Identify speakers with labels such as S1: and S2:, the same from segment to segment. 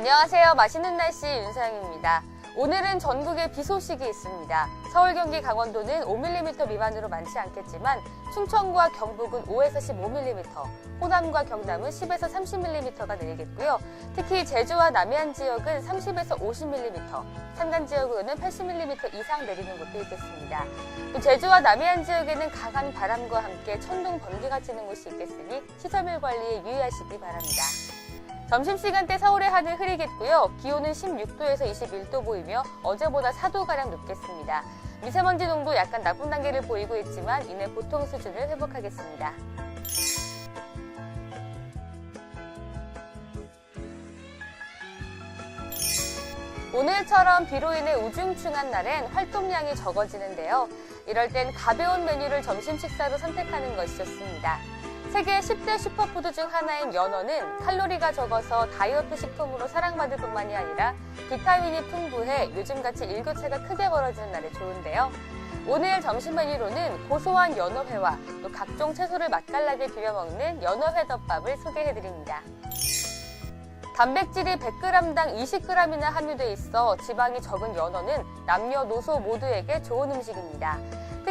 S1: 안녕하세요. 맛있는 날씨 윤서영입니다. 오늘은 전국에 비 소식이 있습니다. 서울, 경기, 강원도는 5mm 미만으로 많지 않겠지만 충청과 경북은 5에서 15mm, 호남과 경남은 10에서 30mm가 내리겠고요. 특히 제주와 남해안 지역은 30에서 50mm, 산간 지역으로는 80mm 이상 내리는 곳도 있겠습니다. 또 제주와 남해안 지역에는 강한 바람과 함께 천둥, 번개가 치는 곳이 있겠으니 시설물 관리에 유의하시기 바랍니다. 점심시간대 서울의 하늘 흐리겠고요. 기온은 16도에서 21도 보이며 어제보다 4도가량 높겠습니다. 미세먼지 농도 약간 나쁜 단계를 보이고 있지만 이내 보통 수준을 회복하겠습니다. 오늘처럼 비로 인해 우중충한 날엔 활동량이 적어지는데요. 이럴 땐 가벼운 메뉴를 점심 식사로 선택하는 것이 좋습니다. 세계 10대 슈퍼푸드 중 하나인 연어는 칼로리가 적어서 다이어트 식품으로 사랑받을 뿐만이 아니라 비타민이 풍부해 요즘같이 일교차가 크게 벌어지는 날에 좋은데요. 오늘 점심 메뉴로는 고소한 연어회와 또 각종 채소를 맛깔나게 비벼 먹는 연어회 덮밥을 소개해드립니다. 단백질이 100g당 20g이나 함유돼 있어 지방이 적은 연어는 남녀노소 모두에게 좋은 음식입니다.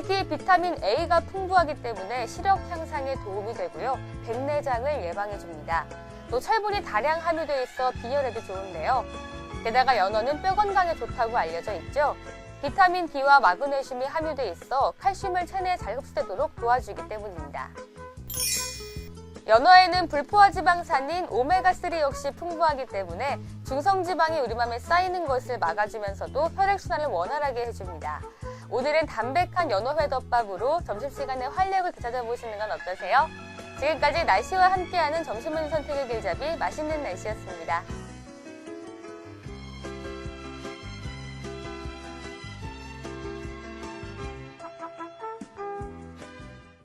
S1: 특히 비타민 A가 풍부하기 때문에 시력 향상에 도움이 되고요. 백내장을 예방해줍니다. 또 철분이 다량 함유돼 있어 빈혈에도 좋은데요. 게다가 연어는 뼈 건강에 좋다고 알려져 있죠. 비타민 D와 마그네슘이 함유돼 있어 칼슘을 체내에 잘 흡수되도록 도와주기 때문입니다. 연어에는 불포화 지방산인 오메가3 역시 풍부하기 때문에 중성지방이 우리 몸에 쌓이는 것을 막아주면서도 혈액순환을 원활하게 해줍니다. 오늘은 담백한 연어회덮밥으로 점심시간에 활력을 되찾아보시는 건 어떠세요? 지금까지 날씨와 함께하는 점심메뉴 선택의 길잡이 맛있는 날씨였습니다.